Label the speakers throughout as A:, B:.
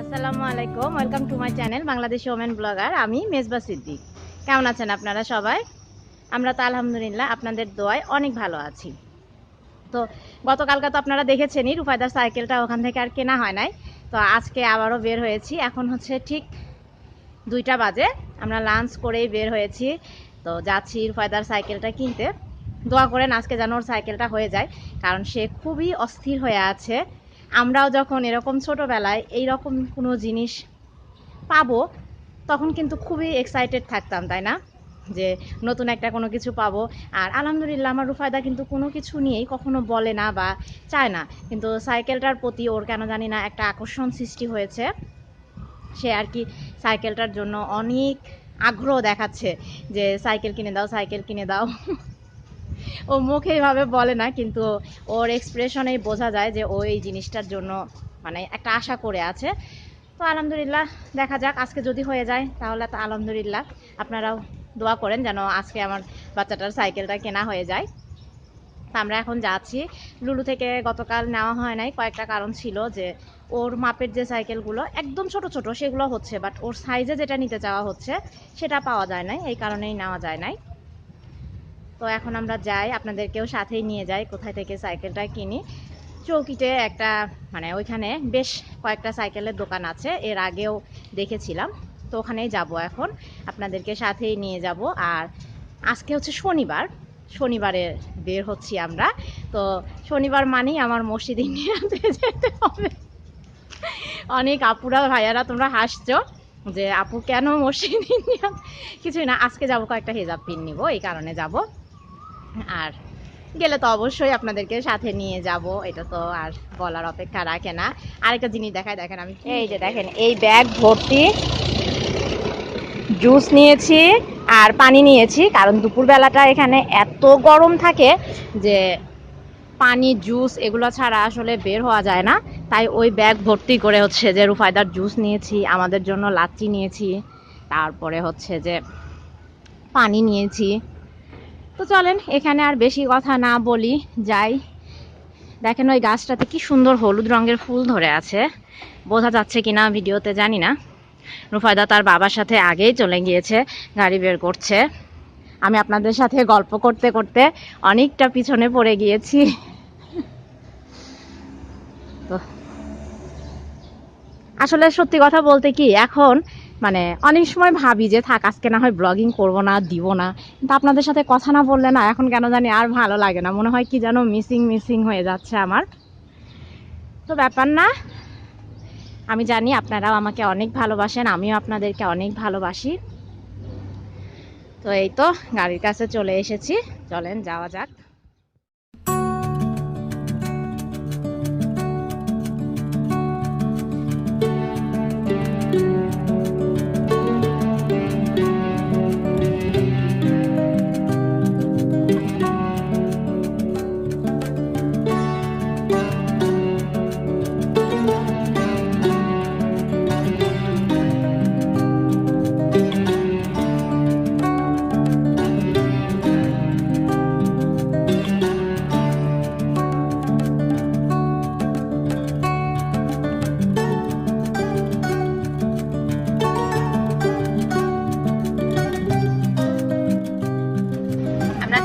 A: আসসালামু আলাইকুম welcome to my channel Bangladeshi women blogger আমি মেজবা সিদ্দিক। কেমন আছেন আপনারা সবাই? আমরা তো আলহামদুলিল্লাহ আপনাদের দোয়ায় অনেক ভালো আছি। তো গতকালকে তো আপনারা দেখেছেনই, রুফায়দার সাইকেলটা ওখান থেকে আর কেনা হয় নাই। তো আজকে আবারও বের হয়েছি। এখন হচ্ছে ঠিক দুইটা বাজে। আমরা লাঞ্চ করেই বের হয়েছি। তো যাচ্ছি রুফায়দার সাইকেলটা কিনতে। দোয়া করেন আজকে যেন ওর সাইকেলটা হয়ে যায়, কারণ সে খুবই অস্থির হয়ে আছে। আমরাও যখন এরকম ছোটোবেলায় এই রকম কোনো জিনিস পাবো, তখন কিন্তু খুবই এক্সাইটেড থাকতাম, তাই না? যে নতুন একটা কোনো কিছু পাবো। আর আলহামদুলিল্লাহ আমার রুফায়দা কিন্তু কোনো কিছু নিয়েই কখনো বলে না বা চায় না। কিন্তু সাইকেলটার প্রতি ওর কেন জানি না একটা আকর্ষণ সৃষ্টি হয়েছে। সে আর কি সাইকেলটার জন্য অনেক আগ্রহ দেখাচ্ছে যে সাইকেল কিনে দাও, সাইকেল কিনে দাও। ও মুখে এইভাবে বলে না, কিন্তু ওর এক্সপ্রেশনেই বোঝা যায় যে ও এই জিনিসটার জন্য মানে একটা আশা করে আছে। তো আলহামদুলিল্লাহ, দেখা যাক, আজকে যদি হয়ে যায়, তাহলে তো আলহামদুলিল্লাহ। আপনারাও দোয়া করেন যেন আজকে আমার বাচ্চাটার সাইকেলটা কেনা হয়ে যায়। তা আমরা এখন যাচ্ছি। লুলু থেকে গতকাল নেওয়া হয় নাই, কয়েকটা কারণ ছিল যে ওর মাপের যে সাইকেলগুলো একদম ছোট ছোট, সেগুলো হচ্ছে বাট ওর সাইজে যেটা নিতে চাওয়া হচ্ছে, সেটা পাওয়া যায় নাই, এই কারণেই নেওয়া যায় নাই। তো এখন আমরা যাই, আপনাদেরকেও সাথেই নিয়ে যাই, কোথায় থেকে সাইকেলটা কিনি। চৌকিতে একটা মানে ওইখানে বেশ কয়েকটা সাইকেলের দোকান আছে, এর আগেও দেখেছিলাম। তো ওখানেই যাব এখন, আপনাদেরকে সাথেই নিয়ে যাব। আর আজকে হচ্ছে শনিবার, শনিবারে বের হচ্ছি আমরা। তো শনিবার মানেই আমার মসজিদ নিয়ে যেতে হবে। অনেক আপুরা, ভাইয়ারা, তোমরা হাসছো যে, আপু, কেন মসজিদ কিছুই না, আজকে যাব কয়েকটা হেজাব পিন নিব, এই কারণে যাব। আর গেলে তো অবশ্যই আপনাদেরকে সাথে নিয়ে যাব, এটা তো আর বলার অপেক্ষা রাখে না। আরেকটা জিনিস দেখায় দেখেন আমি এই যে দেখেন, এই ব্যাগ ভর্তি, জুস নিয়েছি আর পানি নিয়েছি, কারণ দুপুরবেলাটা এখানে এত গরম থাকে যে পানি, জুস এগুলো ছাড়া আসলে বের হওয়া যায় না। তাই ওই ব্যাগ ভর্তি করে হচ্ছে যে রুফায়দার জুস নিয়েছি, আমাদের জন্য লাচ্চি নিয়েছি, তারপরে হচ্ছে যে পানি নিয়েছি। তো চলেন, এখানে আর বেশি কথা না বলি, যাই। দেখেন ওই গাছটাতে কি সুন্দর হলুদ রঙের ফুল ধরে আছে। বোঝা যাচ্ছে কিনা ভিডিওতে, জানি না। রুফায়দা তার বাবার সাথে আগেই চলে গিয়েছে, গাড়ি বের করছে। আমি আপনাদের সাথে গল্প করতে করতে অনেকটা পিছনে পড়ে গিয়েছি। তো। আসলে সত্যি কথা বলতে কি, এখন মানে অনেক সময় ভাবি যে, থাক, আজকে না হয় ব্লগিং করব না, দিব না। কিন্তু আপনাদের সাথে কথা না বললে না, এখন কেন জানি আর ভালো লাগে না। মনে হয় কি যেন মিসিং মিসিং হয়ে যাচ্ছে আমার। তো ব্যাপার না, আমি জানি আপনারাও আমাকে অনেক ভালোবাসেন, আমিও আপনাদেরকে অনেক ভালোবাসি। তো এই তো, গাড়ির কাছে চলে এসেছি। চলেন, যাওয়া যাক।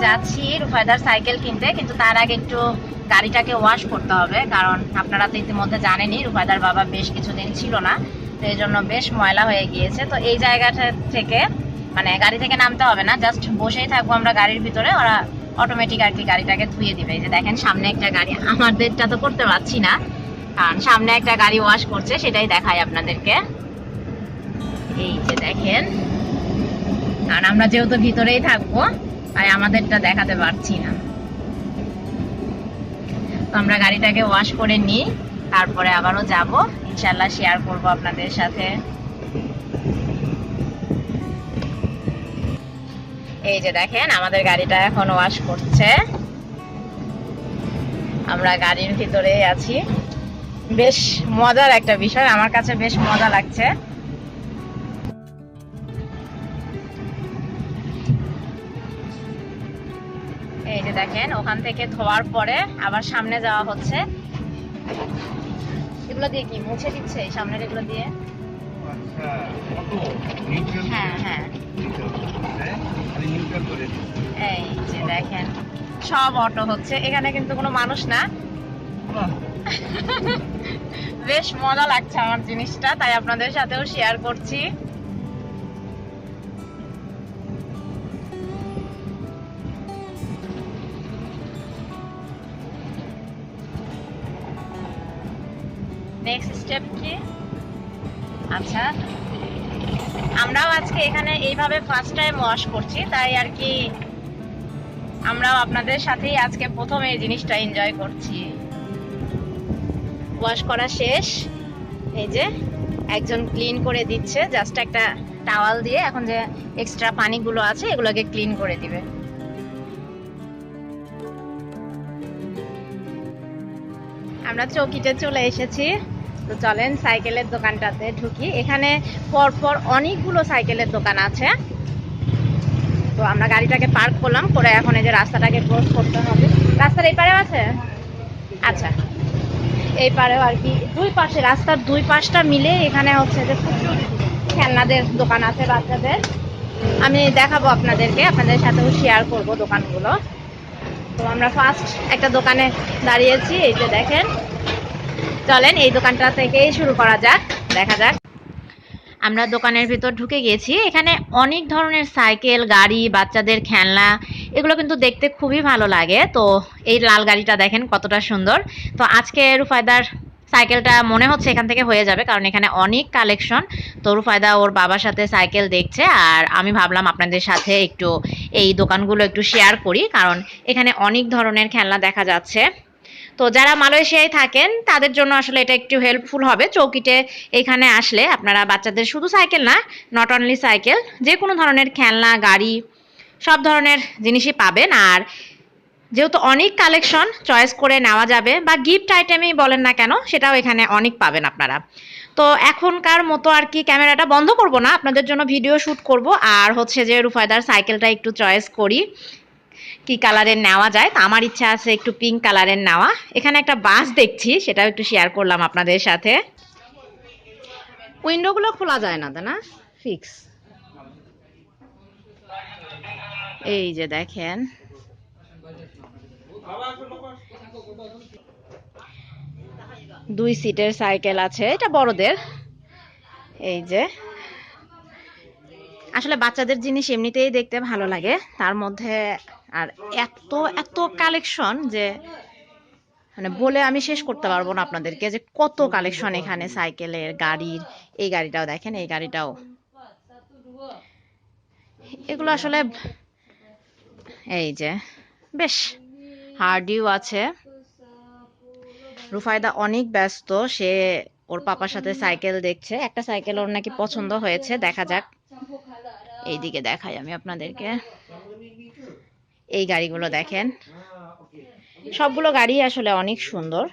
A: যাচ্ছি রুফায়দার সাইকেল কিনতে, কিন্তু তার আগে একটু গাড়িটাকে ওয়াশ করতে হবে, কারণ আপনারা তো ইতিমধ্যে জানেনই রুফায়দার বাবা বেশ কিছুদিন ছিল না, তো এই জন্য বেশ ময়লা হয়ে গিয়েছে। তো এই জায়গাটা থেকে মানে গাড়ি থেকে নামতে হবে না জাস্ট বসেই থাকব আমরা গাড়ির ভিতরে, ওরা অটোমেটিক আর কি গাড়িটাকে ধুয়ে দিবে। যে দেখেন, সামনে একটা গাড়ি, আমাদেরটা তো করতে পারছি না, কারণ সামনে একটা গাড়ি ওয়াশ করছে, সেটাই দেখাই আপনাদেরকে। এই যে দেখেন, কারণ আমরা যেহেতু ভিতরেই থাকব তাই আমাদেরটা দেখাতে পারছি না। তো আমরা গাড়িটাকে ওয়াশ করে নিই, তারপরে আবারও যাব। ইনশাল্লাহ শেয়ার করব আপনাদের সাথে। এই যে দেখেন, আমাদের গাড়িটা এখন ওয়াশ করছে। আমরা গাড়ির ভিতরেই আছি। বেশ মজার একটা বিষয়, আমার কাছে বেশ মজা লাগছে। দেখেন, ওখান থেকে ধোয়ার পরে আবার সামনে যাওয়া হচ্ছে। এগুলো দিয়ে কি, মুছে দিচ্ছে সামনের এগুলো দিয়ে? হ্যাঁ হ্যাঁ।
B: আমি নিউট্রাল করে দিই
A: এই যে দেখেন, সব অটো হচ্ছে। এখানে কিন্তু কোনো মানুষ না। বেশ মজা লাগছে আমার জিনিসটা, তাই আপনাদের সাথেও শেয়ার করছি। নেক্সট স্টেপ কি? আচ্ছা। আমরাও আজকে এখানে এইভাবে ফার্স্ট টাইম ওয়াশ করছি, তাই আর কি আমরাও আপনাদের সাথেই আজকে প্রথম এই জিনিসটা এনজয় করছি। ওয়াশ করা শেষ। এই যে একজন ক্লিন করে দিচ্ছে জাস্ট একটা টাওয়াল দিয়ে, এখন যে এক্সট্রা পানিগুলো আছে, এগুলোকে ক্লিন করে দিবে। আমরা চৌকিতে চলে এসেছি। তো চলেন সাইকেলের দোকানটাতে ঢুকি। এখানে পরপর অনেকগুলো সাইকেলের দোকান আছে। তো আমরা গাড়িটাকে পার্ক করলাম, করে এখন এই যে রাস্তাটাকে ক্রস করতে হবে। রাস্তার এই পারেও আছে? আচ্ছা। এই পারেও আর কি। দুই পাশে, রাস্তার দুই পাশটা মিলে এখানে হচ্ছে যে প্রচুর খেলনাদের দোকান আছে বাচ্চাদের। আমি দেখাবো আপনাদেরকে, আপনাদের সাথেও শেয়ার করব দোকানগুলো। তো আমরা ফার্স্ট একটা দোকানে দাঁড়িয়েছি, এই যে দেখেন। চলেন এই দোকানটা থেকেই শুরু করা যাক, দেখা যাক। আমরা দোকানের ভিতর ঢুকে গেছি এখানে অনেক ধরনের সাইকেল, গাড়ি, বাচ্চাদের খেলনা, এগুলো কিন্তু দেখতে খুবই ভালো লাগে। তো এই লাল গাড়িটা দেখেন কতটা সুন্দর। তো আজকে রুফায়দার সাইকেলটা মনে হচ্ছে এখান থেকে হয়ে যাবে, কারণ এখানে অনেক কালেকশন। তো রুফায়দা ওর বাবার সাথে সাইকেল দেখছে, আর আমি ভাবলাম আপনাদের সাথে একটু এই দোকানগুলো একটু শেয়ার করি, কারণ এখানে অনেক ধরনের খেলনা দেখা যাচ্ছে। তো যারা মালয়েশিয়ায় থাকেন, তাদের জন্য আসলে এটা একটু হেল্পফুল হবে। চৌকিটে এখানে আসলে আপনারা বাচ্চাদের শুধু সাইকেল না নট অনলি সাইকেল যে কোনো ধরনের খেলনা, গাড়ি, সব ধরনের জিনিসই পাবেন। আর যেহেতু অনেক কালেকশন চয়েস করে নেওয়া যাবে বা গিফট আইটেমই বলেন না কেন, সেটাও এখানে অনেক পাবেন আপনারা। তো এখনকার মতো আর কি ক্যামেরাটা বন্ধ করব না, আপনাদের জন্য ভিডিও শ্যুট করব। আর হচ্ছে যে রুফায়দার সাইকেলটা একটু চয়েস করি। কি কালারের নেওয়া যায়? তো আমার ইচ্ছা আছে একটু পিঙ্ক কালারের নেওয়া। এখানে একটা বাস দেখছি, সেটাও একটু শেয়ার করলাম আপনাদের সাথে। উইন্ডোগুলো খোলা যায় না না? ফিক্স এই যে দেখেন। দুই সিটের সাইকেল আছে, এটা বড়দের। এই যে। আসলে বাচ্চাদের জিনিস এমনিতেই দেখতে ভালো লাগে, তার মধ্যে আর এত এত কালেকশন যে মানে বলে আমি শেষ করতে পারব না আপনাদেরকে যে কত কালেকশন এখানে সাইকেলের গাড়ির। এই গাড়িটাও দেখেন, এই গাড়িটাও। এগুলো আসলে, এই যে, বেশ, হার্ডিও আছে। রুফায়দা অনেক ব্যস্ত, সে ওর পাপার সাথে সাইকেল দেখছে। একটা সাইকেল ওর নাকি পছন্দ হয়েছে, দেখা যাক। এইদিকে দেখাই আমি আপনাদেরকে। এই গাড়িগুলো দেখেন। সবগুলো গাড়ি আসলে অনেক সুন্দর।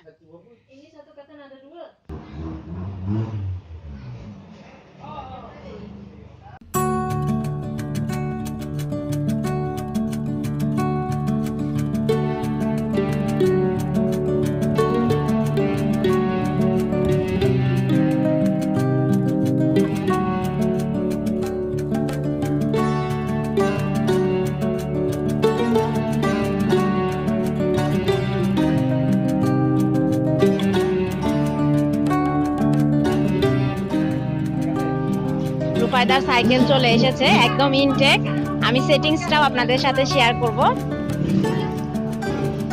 A: রুফায়দার সাইকেল চলে এসেছে একদম ইনটেক আমি সেটিংসটাও আপনাদের সাথে শেয়ার করব।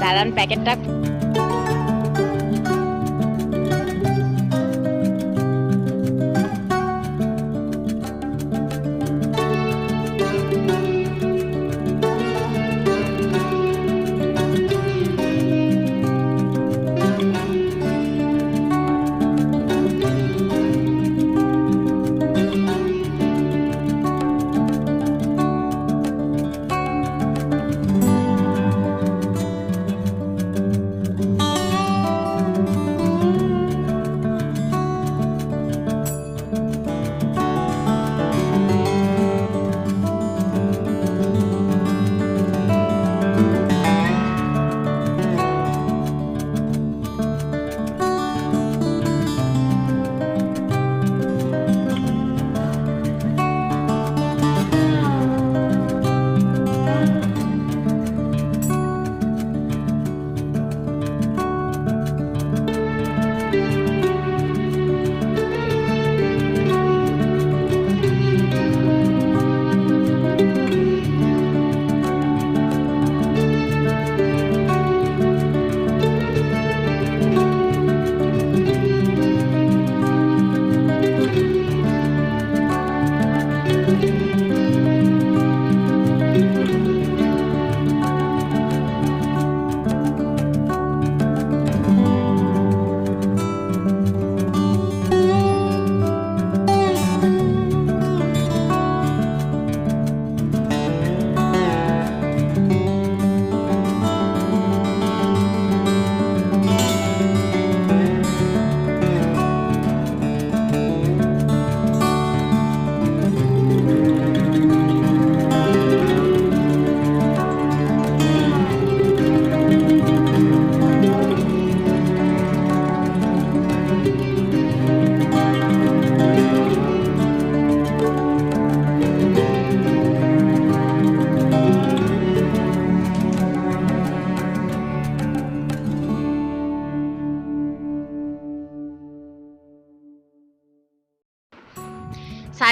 A: দাঁড়ান প্যাকেটটা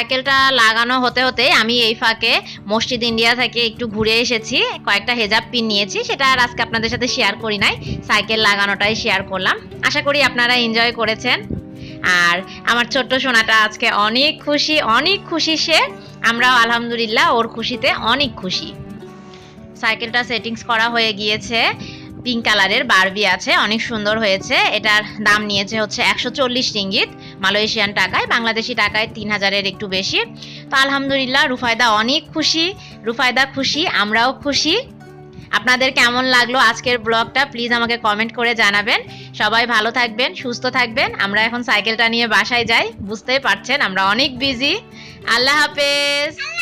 A: সাইকেলটা লাগানো হতে হতে আমি এই ফাঁকে মসজিদ ইন্ডিয়া থেকে একটু ঘুরে এসেছি, কয়েকটা হেজাব পিন নিয়েছি, সেটা আর আজকে আপনাদের সাথে শেয়ার করি নাই সাইকেল লাগানোটাই শেয়ার করলাম। আশা করি আপনারা এনজয় করেছেন। আর আমার ছোট্ট সোনাটা আজকে অনেক খুশি অনেক খুশি সে। আমরাও আলহামদুলিল্লাহ ওর খুশিতে অনেক খুশি। সাইকেলটা সেটিংস করা হয়ে গিয়েছে। পিঙ্ক কালারের বারবি আছে, অনেক সুন্দর হয়েছে। এটার দাম নিয়েছে হচ্ছে একশো চল্লিশ রিঙ্গিত, মালয়েশিয়ান টাকায়, বাংলাদেশি টাকায় তিন হাজারের একটু বেশি। তো আলহামদুলিল্লাহ, রুফায়দা অনেক খুশি, রুফায়দা খুশি, আমরাও খুশি। আপনাদের কেমন লাগল আজকের ব্লগটা, প্লিজ আমাকে কমেন্ট করে জানাবেন। সবাই ভালো থাকবেন, সুস্থ থাকবেন। আমরা এখন সাইকেলটা নিয়ে বাসায় যাই, বুঝতেই পারছেন, আমরা অনেক বিজি। আল্লাহ হাফেজ।